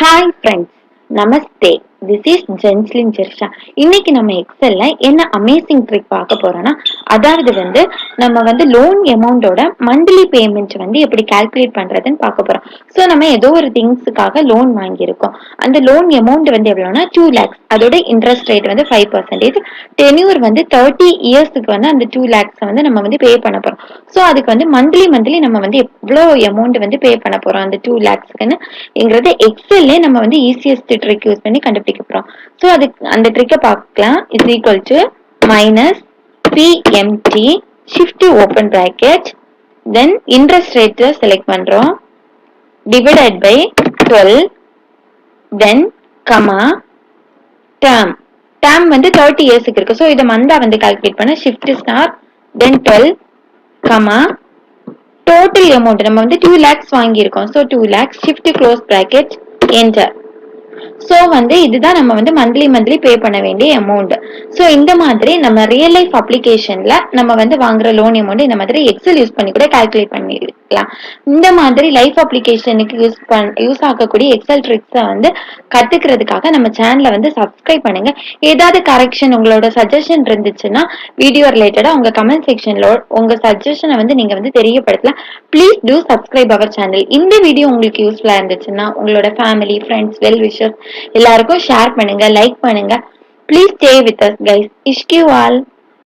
Hi friends, Namaste. This is Jenslin Jersha இன்னைக்கு நம்ம எக்ஸல்ல என்ன அமேசிங் ட்ரிக் பார்க்க போறோம்னா அதாவது வந்து நம்ம வந்து லோன் அமௌண்டோட மந்த்லி பேமெண்ட் வந்து எப்படி கால்குலேட் பண்றதுன்னு பார்க்க போறோம். ஸோ நம்ம ஏதோ ஒரு திங்ஸுக்காக லோன் வாங்கியிருக்கோம். அந்த லோன் அமௌண்ட் வந்து எவ்வளோனா டூ லேக்ஸ் அதோட இன்ட்ரெஸ்ட் ரேட் வந்து ஃபைவ் பர்சன்டேஜ் டென்யூர் வந்து தேர்ட்டி இயர்ஸ்க்கு வந்து அந்த டூ லேக்ஸ் வந்து நம்ம வந்து பே பண்ண போறோம். ஸோ அதுக்கு வந்து மந்த்லி மந்த்லி நம்ம வந்து எவ்வளோ அமௌண்ட் வந்து பே பண்ண போறோம் அந்த டூ லேக்ஸ்க்குன்னு எக்ஸல்லே நம்ம வந்து ஈஸியஸ்ட் ட்ரிக் யூஸ் பண்ணி கண்டுபிடிக்க போறோம் ஸோ அதுக்கு அந்த ட்ரிக்கை பார்க்கலாம் is equal to minus PMT shift open bracket then interest ரேட்டில் செலக்ட் பண்றோம். Divided by twelve then comma term term வந்து தேர்ட்டி இயர்ஸுக்கு இருக்கு. ஸோ இதை மந்தா வந்து கால்குலேட் பண்ண shift star then twelve comma total amount நம்ம வந்து டூ லேக்ஸ் வாங்கியிருக்கோம். So two lakhs shift close bracket enter so வந்து இதுதான் நம்ம வந்து மந்த்லி மந்த்லி பே பண்ண வேண்டிய அமௌண்ட் ஸோ இந்த மாதிரி நம்ம ரியல் லைஃப் அப்ளிகேஷன்ல நம்ம வந்து வாங்குற லோன் அமௌண்ட் இந்த மாதிரி எக்ஸல் யூஸ் பண்ணி கூட கால்குலேட் பண்ணிக்கலாம். இந்த மாதிரி லைஃப் அப்ளிகேஷனுக்கு யூஸ் பண் யூஸ் ஆகக்கூடிய எக்ஸல் ட்ரிக்ஸை வந்து கத்துக்கிறதுக்காக நம்ம சேனலை வந்து சப்ஸ்கிரைப் பண்ணுங்க. ஏதாவது கரெக்ஷன் உங்களோட சஜஷன் இருந்துச்சுன்னா வீடியோ ரிலேட்டடா உங்க கமெண்ட் செக்ஷன்ல உங்க சஜஷனை வந்து நீங்க வந்து தெரியப்படுத்தலாம். Please do subscribe our channel இந்த வீடியோ உங்களுக்கு யூஸ்ஃபுல்லா இருந்துச்சுன்னா உங்களோட ஃபேமிலி ஃப்ரெண்ட்ஸ் வெல் விஷஸ் எல்லாருக்கும் ஷேர் பண்ணுங்க லைக் பண்ணுங்க. Please stay with us guys இஷ்கியூ all